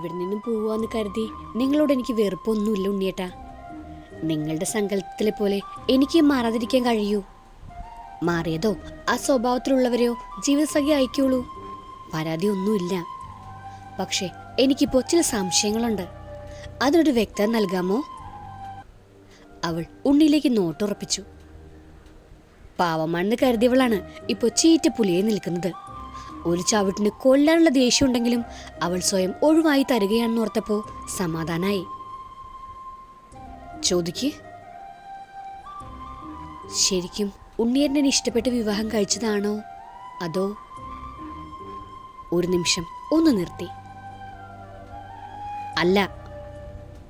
ഇവിടെ നിന്നും പോവാന്ന് കരുതി നിങ്ങളോട് എനിക്ക് വെറുപ്പൊന്നുമില്ല ഉണ്ണിയേട്ടാ. നിങ്ങളുടെ സങ്കല്പത്തിലെ പോലെ എനിക്ക് മാറാതിരിക്കാൻ കഴിയൂ. മാറിയതോ ആ സ്വഭാവത്തിലുള്ളവരെയോ ജീവിതസഖി അയക്കുള്ളൂ പരാതി ഒന്നുമില്ല. പക്ഷേ എനിക്കിപ്പോൾ ചില സംശയങ്ങളുണ്ട്. അതിനൊരു വ്യക്തത നൽകാമോ? അവൾ ഉണ്ണിയിലേക്ക് നോട്ടുറപ്പിച്ചു. പാവമാണെന്ന് കരുതിയവളാണ് ഇപ്പോൾ ചീറ്റ പുലിയെ നിൽക്കുന്നത്. ഒരു ചവിട്ടിന് കൊല്ലാനുള്ള ദേഷ്യമുണ്ടെങ്കിലും അവൾ സ്വയം ഒഴിവായി തരികയാണെന്ന് ഓർത്തപ്പോ സമാധാനായി. ചോദിക്ക്. ശരിക്കും ഉണ്ണിയേട്ടനെ ഇഷ്ടപ്പെട്ട് വിവാഹം കഴിച്ചതാണോ? അതോ ഒരു നിമിഷം ഒന്ന് നിർത്തി. അല്ല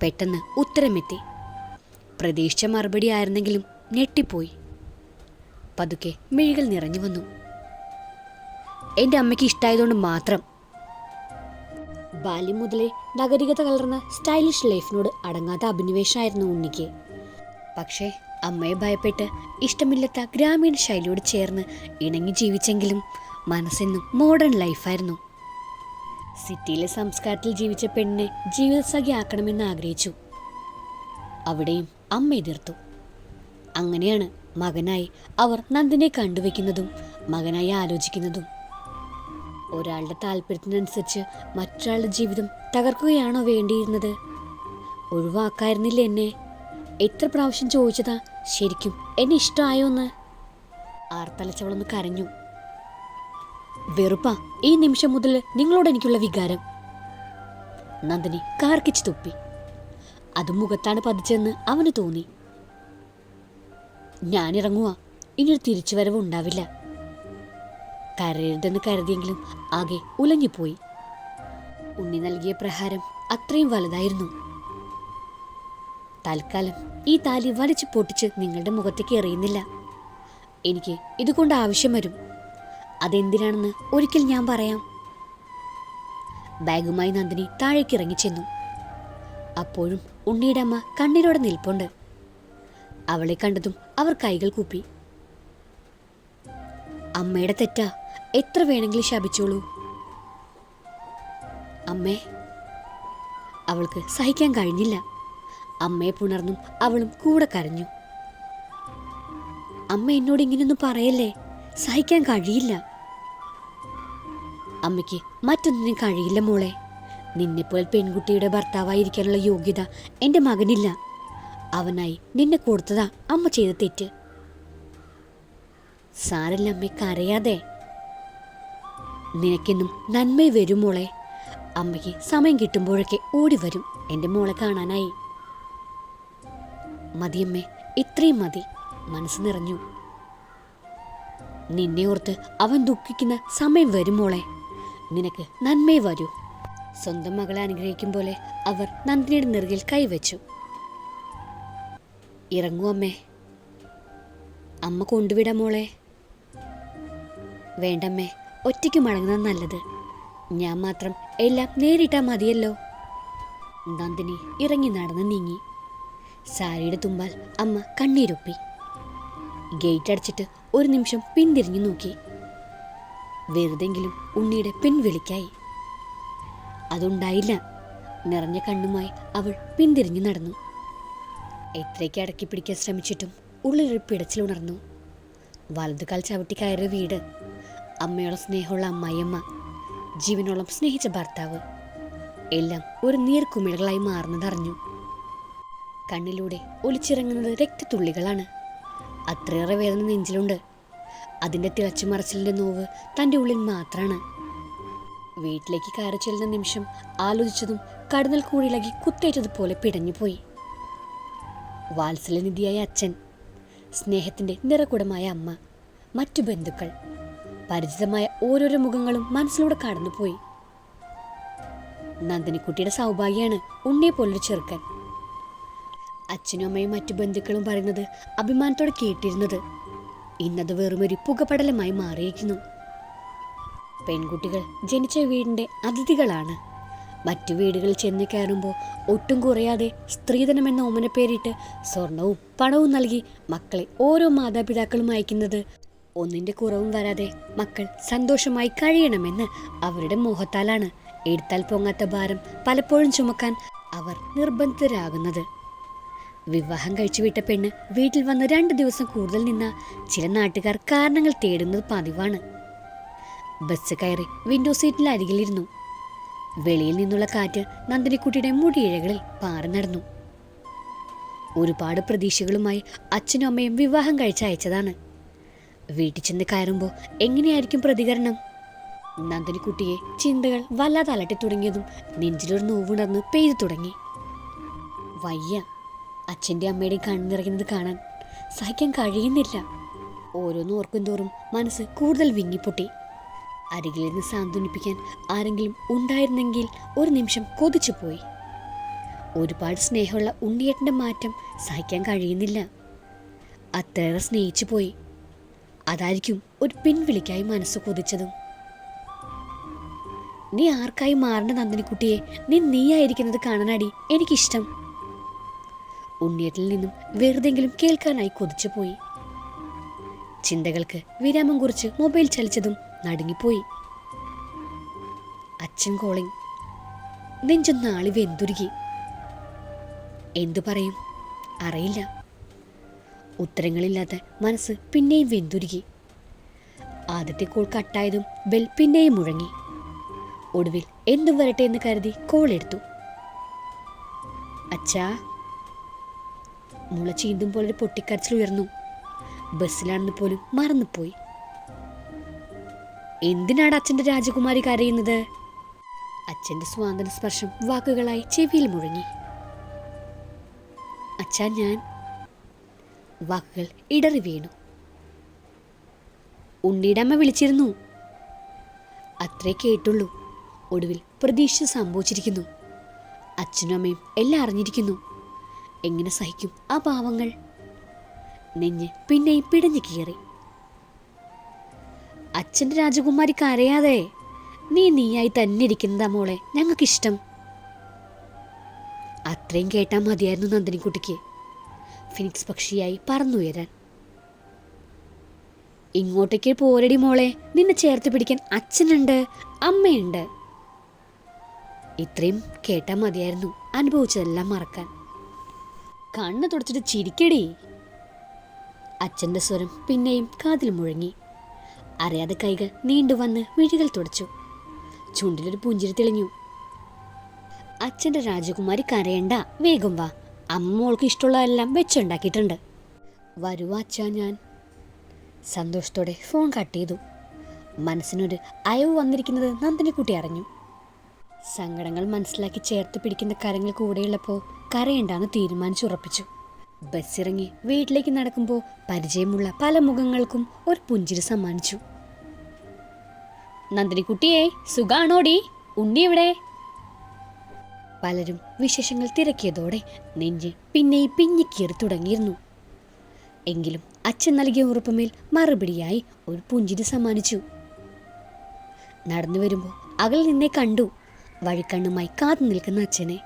പെട്ടെന്ന് ഉത്തരമെത്തി. പ്രതീക്ഷിച്ച മറുപടി ആയിരുന്നെങ്കിലും ഞെട്ടിപ്പോയി. പതുക്കെ മിഴികൾ നിറഞ്ഞു വന്നു. എന്റെ അമ്മയ്ക്ക് ഇഷ്ടമായതുകൊണ്ട് മാത്രം. ബാല്യം മുതലേ നഗരികത കലർന്ന സ്റ്റൈലിഷ് ലൈഫിനോട് അടങ്ങാത്ത അഭിനിവേശമായിരുന്നു ഉണ്ണിക്ക്. പക്ഷേ അമ്മയെ ഭയപ്പെട്ട് ഇഷ്ടമില്ലാത്ത ഗ്രാമീണ ശൈലിയോട് ചേർന്ന് ഇണങ്ങി ജീവിച്ചെങ്കിലും മനസ്സെന്നും മോഡേൺ ലൈഫായിരുന്നു സിറ്റിയിലെ സംസ്കാരത്തിൽ ജീവിച്ച പെണ്ണിനെ ജീവിതസഖി ആക്കണമെന്ന് ആഗ്രഹിച്ചു. അവിടെയും അമ്മ എതിർത്തു. അങ്ങനെയാണ് മകനായി അവർ നന്ദിനെ കണ്ടുവെക്കുന്നതും മകനായി ആലോചിക്കുന്നതും ഒരാളുടെ താല്പര്യത്തിനനുസരിച്ച് മറ്റൊരാളുടെ ജീവിതം തകർക്കുകയാണോ വേണ്ടിയിരുന്നത്? ഒഴിവാക്കായിരുന്നില്ല എന്നെ? എത്ര പ്രാവശ്യം ചോദിച്ചതാ ശരിക്കും എന്നെ ഇഷ്ടമായോ എന്ന് ആർത്തലച്ചവളൊന്ന് കരഞ്ഞു. വെറുപ്പാ ഈ നിമിഷം മുതൽ നിങ്ങളോട് എനിക്കുള്ള വികാരം. നന്ദിനി കാർക്കിച്ച് തുപ്പി. അത് മുഖത്താണ് പതിച്ചെന്ന് അവന് തോന്നി. ഞാനിറങ്ങുക ഇനിയൊരു തിരിച്ചുവരവ് ഉണ്ടാവില്ല കരയരുതെന്ന് കരുതിയെങ്കിലും ആകെ ഉലഞ്ഞുപോയി. ഉണ്ണി നൽകിയ പ്രഹാരം അത്രയും വലുതായിരുന്നു. തൽക്കാലം ഈ താലി വലിച്ചു പൊട്ടിച്ച് നിങ്ങളുടെ മുഖത്തേക്ക് എറിയുന്നില്ല. എനിക്ക് ഇതുകൊണ്ട് ആവശ്യം വരും. അതെന്തിനാണെന്ന് ഒരിക്കൽ ഞാൻ പറയാം. ബാഗുമായി നന്ദിനി താഴേക്ക് ഇറങ്ങിച്ചെന്നു. അപ്പോഴും ഉണ്ണിയുടെ അമ്മ കണ്ണീരോടെ നിൽപ്പുണ്ട്. അവളെ കണ്ടതും അവർ കൈകൾ കൂപ്പി. അമ്മയുടെ തെറ്റാ. എത്ര വേണമെങ്കിലും ശപിച്ചോളൂ. അമ്മേ അവൾക്ക് സഹിക്കാൻ കഴിഞ്ഞില്ല. അമ്മയെ പുണർന്നും അവളും കൂടെ കരഞ്ഞു. അമ്മ എന്നോട് ഇങ്ങനെയൊന്നും പറയല്ലേ? സഹിക്കാൻ കഴിയില്ല. അമ്മയ്ക്ക് മറ്റൊന്നിനും കഴിയില്ല മോളെ. നിന്നെപ്പോലെ പെൺകുട്ടിയുടെ ഭർത്താവായിരിക്കാനുള്ള യോഗ്യത എന്റെ മകനില്ല. അവനായി നിന്നെ കൊടുത്തതാ അമ്മ ചെയ്ത തെറ്റ്. സാരല്ല അമ്മ കരയാതെ. നിനക്കെന്നും നന്മ വരും മോളെ. അമ്മയ്ക്ക് സമയം കിട്ടുമ്പോഴൊക്കെ ഓടി വരും എന്റെ മോളെ കാണാനായി. മതിയമ്മേ ഇത്രയും മതി. മനസ്സ് നിറഞ്ഞു. നിന്നെ ഓർത്ത് അവൻ ദുഃഖിക്കുന്ന സമയം വരും മോളെ. നിനക്ക് നന്മേ വരൂ. സ്വന്തം മകളെ അനുഗ്രഹിക്കും പോലെ അവർ നന്ദിനിയുടെ നെറുകിൽ കൈവച്ചു. ഇറങ്ങൂ അമ്മേ. അമ്മ കൊണ്ടുവിടാം മോളെ. വേണ്ടമ്മേ ഒറ്റയ്ക്ക് മടങ്ങുന്നത് നല്ലത്. ഞാൻ മാത്രം എല്ലാം നേരിട്ടാൽ മതിയല്ലോ. നന്ദിനി ഇറങ്ങി നടന്ന് നീങ്ങി. സാരിയുടെ തുമ്പാൽ അമ്മ കണ്ണീരൊപ്പി. ഗേറ്റ് അടച്ചിട്ട് ഒരു നിമിഷം പിന്തിരിഞ്ഞു നോക്കി. വെറുതെങ്കിലും ഉണ്ണിയുടെ പിൻവിളിക്കായി. അതുണ്ടായില്ല. നിറഞ്ഞ കണ്ണുമായി അവൾ പിന്തിരിഞ്ഞു നടന്നു. എത്രയ്ക്ക് അടക്കി പിടിക്കാൻ ശ്രമിച്ചിട്ടും ഉള്ളിലൊരു പിടച്ചിലുണർന്നു വലതുകാൽ ചവിട്ടി കയറിയ വീട് അമ്മയോളം സ്നേഹമുള്ള അമ്മായിയമ്മ ജീവനോളം സ്നേഹിച്ച ഭർത്താവ് എല്ലാം ഒരു നീർക്കുമിഴകളായി മാറുന്നതറിഞ്ഞു. കണ്ണിലൂടെ ഒലിച്ചിറങ്ങുന്നത് രക്തത്തുള്ളികളാണ്. അത്രയേറെ വേദന നെഞ്ചിലുണ്ട്. അതിന്റെ തിളച്ചുമറച്ചിലിന്റെ നോവ് തന്റെ ഉള്ളിൽ മാത്രമാണ് വീട്ടിലേക്ക് കയറി ചെല്ലുന്ന നിമിഷം ആലോചിച്ചതും കടന്നൽ കൂടിയിളകി കുത്തേറ്റതുപോലെ പിടഞ്ഞുപോയി. വാത്സല്യനിധിയായ അച്ഛൻ സ്നേഹത്തിന്റെ നിറകുടമായ അമ്മ മറ്റു ബന്ധുക്കൾ പരിചിതമായ ഓരോരോ മുഖങ്ങളും മനസ്സിലൂടെ കടന്നുപോയി. നന്ദിനിക്കുട്ടിയുടെ സൗഭാഗ്യമാണ് ഉണ്ണിയെ പോലൊരു ചെറുക്കൻ. അച്ഛനും അമ്മയും മറ്റു ബന്ധുക്കളും പറയുന്നത് അഭിമാനത്തോടെ കേട്ടിരുന്നത്. ഇന്നത് വെറുമൊരു പുകപടലമായി മാറിയിരിക്കുന്നു. പെൺകുട്ടികൾ ജനിച്ച വീടിന്റെ അതിഥികളാണ്. മറ്റു വീടുകളിൽ ചെന്ന് കയറുമ്പോൾ ഒട്ടും കുറയാതെ സ്ത്രീധനം എന്ന ഓമന പേരിട്ട് സ്വർണവും പണവും നൽകി മക്കളെ ഓരോ മാതാപിതാക്കളും അയക്കുന്നത് ഒന്നിന്റെ കുറവും വരാതെ മക്കൾ സന്തോഷമായി കഴിയണമെന്ന് അവരുടെ മോഹത്താലാണ്. എടുത്താൽ പൊങ്ങാത്ത ഭാരം പലപ്പോഴും ചുമക്കാൻ അവർ നിർബന്ധിതരാകുന്നത്. വിവാഹം കഴിച്ചു വിട്ട പെണ്ണ് വീട്ടിൽ വന്ന് രണ്ട് ദിവസം കൂടുതൽ നിന്ന ചില നാട്ടുകാർ കാരണങ്ങൾ തേടുന്നത് പതിവാണ്. ബസ് കയറി വിൻഡോ സീറ്റിൽ അരികിലിരുന്നു. വെളിയിൽ നിന്നുള്ള കാറ്റ് നന്ദിനിക്കുട്ടിയുടെ മുടിയിഴകളിൽ പാറി നടന്നു. ഒരുപാട് പ്രതീക്ഷകളുമായി അച്ഛനും അമ്മയും വിവാഹം കഴിച്ച് അയച്ചതാണ് വീട്ടിൽ ചെന്ന് കയറുമ്പോൾ എങ്ങനെയായിരിക്കും പ്രതികരണം? നന്ദിനിക്കുട്ടിയെ ചിന്തകൾ വല്ലാതെ അലട്ടി തുടങ്ങിയതും നെഞ്ചിലൊരു നോവുണർന്ന് പെയ്തു തുടങ്ങി. വയ്യ അച്ഛന്റെ അമ്മയുടെയും കണ്ണിറങ്ങുന്നത് കാണാൻ സഹിക്കാൻ കഴിയുന്നില്ല. ഓരോന്ന് ഓർക്കും തോറും മനസ്സ് കൂടുതൽ വിങ്ങിപ്പൊട്ടി. അരികിൽ നിന്ന് സാന്ത്വനിപ്പിക്കാൻ ആരെങ്കിലും ഉണ്ടായിരുന്നെങ്കിൽ ഒരു നിമിഷം കൊതിച്ചു പോയി. ഒരുപാട് സ്നേഹമുള്ള ഉണ്ണിയേട്ടന്റെ മാറ്റം സഹിക്കാൻ കഴിയുന്നില്ല. അത്രയേറെ സ്നേഹിച്ചു പോയി. അതായിരിക്കും ഒരു പിൻവിളിക്കായി മനസ്സ് കൊതിച്ചതും. നീ ആർക്കായി മാറേണ്ട നന്ദിനിക്കുട്ടിയെ നീ നീയായിരിക്കുന്നത് കാണാനടി. എനിക്കിഷ്ടം. ഉണ്ണിയറ്റിൽ നിന്നും വെറുതെങ്കിലും കേൾക്കാനായി കൊതിച്ചു പോയി ചിന്തകൾക്ക് വിരാമം കുറിച്ച് മൊബൈൽ ചലിച്ചതും നടുങ്ങിപ്പോയി. അച്ഛൻ കോളിംഗ് നെഞ്ചൊന്നാളി വെന്തുരുകി എന്തു പറയും? അറിയില്ല. ഉത്തരങ്ങളില്ലാത്ത മനസ്സ് പിന്നെയും വെന്തുരുകി. ആദ്യത്തെ കോൾ കട്ടായതും ബെൽ പിന്നെയും മുഴങ്ങി. ഒടുവിൽ എന്തും വരട്ടെ എന്ന് കരുതി കോൾ എടുത്തു. അച്ഛാ. മുള ചീന്തും പോലെ പൊട്ടിക്കരച്ചിൽ ഉയർന്നു. ബസ്സിലാണെന്ന് പോലും മറന്നുപോയി. എന്തിനാണ് അച്ഛന്റെ രാജകുമാരി കരയുന്നത്? അച്ഛന്റെ സ്വാതന്ത്ര്യ സ്പർശം വാക്കുകളായി ചെവിയിൽ മുഴങ്ങി. അച്ഛാ ഞാൻ വാക്കുകൾ ഇടറി വീണു. ഉണ്ണിയുടെ അമ്മ വിളിച്ചിരുന്നു. അത്രേ കേട്ടുള്ളൂ. ഒടുവിൽ പ്രതീക്ഷ സംഭവിച്ചിരിക്കുന്നു. അച്ഛനും അമ്മയും എല്ലാം അറിഞ്ഞിരിക്കുന്നു. എങ്ങനെ സഹിക്കും ആ പാവങ്ങൾ? നെഞ്ഞ് പിന്നെയും പിടഞ്ഞു കീറി. അച്ഛന്റെ രാജകുമാരി കരയാതെ നീ നീയായി തന്നെ ഇരിക്കുന്നതാ മോളെ ഞങ്ങൾക്കിഷ്ടം. അത്രയും കേട്ടാൽ മതിയായിരുന്നു നന്ദിനിക്കുട്ടിക്ക്. ഫിനിക്സ് പക്ഷിയായി പറന്നുയരാൻ. ഇങ്ങോട്ടേക്ക് പോരടി മോളെ നിന്നെ ചേർത്ത് പിടിക്കാൻ അച്ഛനുണ്ട് അമ്മയുണ്ട്. ഇത്രയും കേട്ടാൽ മതിയായിരുന്നു അനുഭവിച്ചതെല്ലാം മറക്കാൻ. കണ്ണ് തുടച്ചിട്ട് ചിരിക്കടി. അച്ഛന്റെ സ്വരം പിന്നെയും കാതിൽ മുഴങ്ങി. അറിയാതെ കൈകൾ നീണ്ടുവന്ന് മിഴികൾ തുടച്ചു. ചുണ്ടിലൊരു പുഞ്ചിരി തെളിഞ്ഞു. അച്ഛന്റെ രാജകുമാരി കരയണ്ട വേഗം വാ. അമ്മ മോൾക്ക് ഇഷ്ടമുള്ളതെല്ലാം വെച്ചുണ്ടാക്കിയിട്ടുണ്ട്. വരുവാച്ചാ ഞാൻ. സന്തോഷത്തോടെ ഫോൺ കട്ട് ചെയ്തു. മനസ്സിനൊരു അയവ് വന്നിരിക്കുന്നത് നന്ദിനിക്കുട്ടി അറിഞ്ഞു. സങ്കടങ്ങൾ മനസ്സിലാക്കി ചേർത്ത് പിടിക്കുന്ന കരങ്ങൾ കൂടെയുള്ളപ്പോൾ കരയണ്ടാന്ന് തീരുമാനിച്ചുറപ്പിച്ചു. ബസ്സിറങ്ങി വീട്ടിലേക്ക് നടക്കുമ്പോൾ പരിചയമുള്ള പല മുഖങ്ങൾക്കും ഒരു പുഞ്ചിരി സമ്മാനിച്ചു. നന്ദിനിക്കുട്ടിയെ സുഖാണോടി? ഉണ്ണി എവിടെ പലരും വിശേഷങ്ങൾ തിരക്കിയതോടെ നെഞ്ച് പിന്നെയും പിഞ്ഞിക്കീറി തുടങ്ങിയിരുന്നു. എങ്കിലും അച്ഛൻ നൽകിയ ഉറപ്പുമേൽ മറുപടിയായി ഒരു പുഞ്ചിരി സമ്മാനിച്ചു. നടന്നു വരുമ്പോൾ അകൽ നിന്നെ കണ്ടു. വഴിക്കണ്ണുമായി കാത്തു നിൽക്കുന്ന അച്ഛനെ.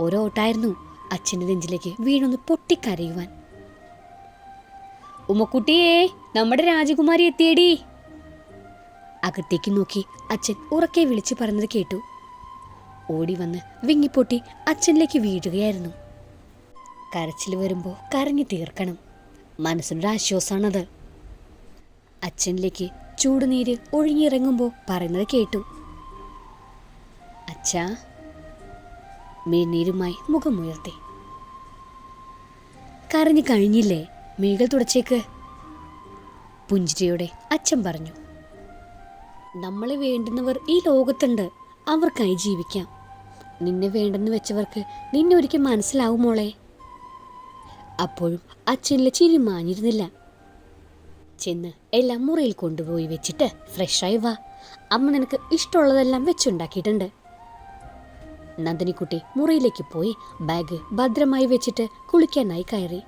ഓരോട്ടായിരുന്നു അച്ഛന്റെ നെഞ്ചിലേക്ക് വീണൊന്ന് പൊട്ടിക്കരയുവാൻ. ഉമ്മക്കുട്ടിയേ നമ്മുടെ രാജകുമാരി എത്തിയടി. അകത്തേക്ക് നോക്കി അച്ഛൻ ഉറക്കെ വിളിച്ചു പറഞ്ഞത് കേട്ടു. ഓടി വന്ന് വിങ്ങിപ്പൊട്ടി അച്ഛനിലേക്ക് വീഴുകയായിരുന്നു. കരച്ചിൽ വരുമ്പോൾ കരഞ്ഞു തീർക്കണം. മനസ്സിനൊരാശ്വാസമാണത് അച്ഛനിലേക്ക് ചൂടുനീര് ഒഴുങ്ങിയിറങ്ങുമ്പോൾ പറയുന്നത് കേട്ടു. അച്ഛാ. മേനീരുമായി മുഖമുയർത്തി. കരഞ്ഞു കഴിഞ്ഞില്ലേ മിഴികൾ തുടച്ചേക്ക്? പുഞ്ചിരിയോടെ അച്ഛൻ പറഞ്ഞു. നമ്മളെ വേണ്ടുന്നവർ ഈ ലോകത്തുണ്ട്. അവർക്കായി ജീവിക്കാം. നിന്നെ വേണ്ടെന്ന് വെച്ചവർക്ക് നിന്നെ ഒരിക്കൽ മനസ്സിലാവും മോളെ. അപ്പോഴും അച്ഛനിലെ ചിരി മാഞ്ഞിരുന്നില്ല. ചെന്ന് എല്ലാം മുറിയിൽ കൊണ്ടുപോയി വെച്ചിട്ട് ഫ്രഷായി വാ. അമ്മ നിനക്ക് ഇഷ്ടമുള്ളതെല്ലാം വെച്ചുണ്ടാക്കിയിട്ടുണ്ട്. നന്ദിനിക്കുട്ടി മുറിയിലേക്ക് പോയി ബാഗ് ഭദ്രമായി വെച്ചിട്ട് കുളിക്കാനായി കയറി.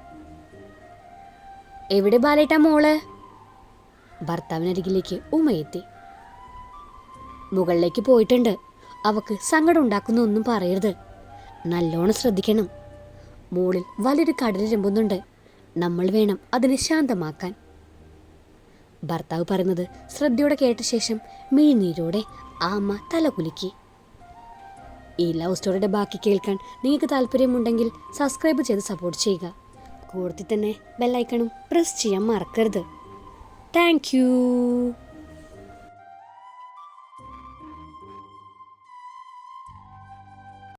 എവിടെ ബാലേട്ടാ മോൾ? ഭർത്താവിനരികിലേക്ക് ഉമയെത്തി. മുകളിലേക്ക് പോയിട്ടുണ്ട്. അവക്ക് സങ്കടം ഉണ്ടാക്കുന്ന ഒന്നും പറയരുത്. നല്ലോണം ശ്രദ്ധിക്കണം. മുകളിൽ വലിയൊരു കടൽ രമ്പുന്നുണ്ട് നമ്മൾ വേണം അതിനെ ശാന്തമാക്കാൻ. ഭർത്താവ് പറയുന്നത് ശ്രദ്ധയോടെ കേട്ട ശേഷം മിഴിനീരോടെ ആ അമ്മ തല കുലുക്കി. ഈ ലവ് സ്റ്റോറിയുടെ ബാക്കി കേൾക്കാൻ നിങ്ങൾക്ക് താല്പര്യമുണ്ടെങ്കിൽ സബ്സ്ക്രൈബ് ചെയ്ത് സപ്പോർട്ട് ചെയ്യുക. കൂടുതൽ തന്നെ ബെല്ലൈക്കണും പ്രസ് ചെയ്യാൻ മറക്കരുത്. താങ്ക്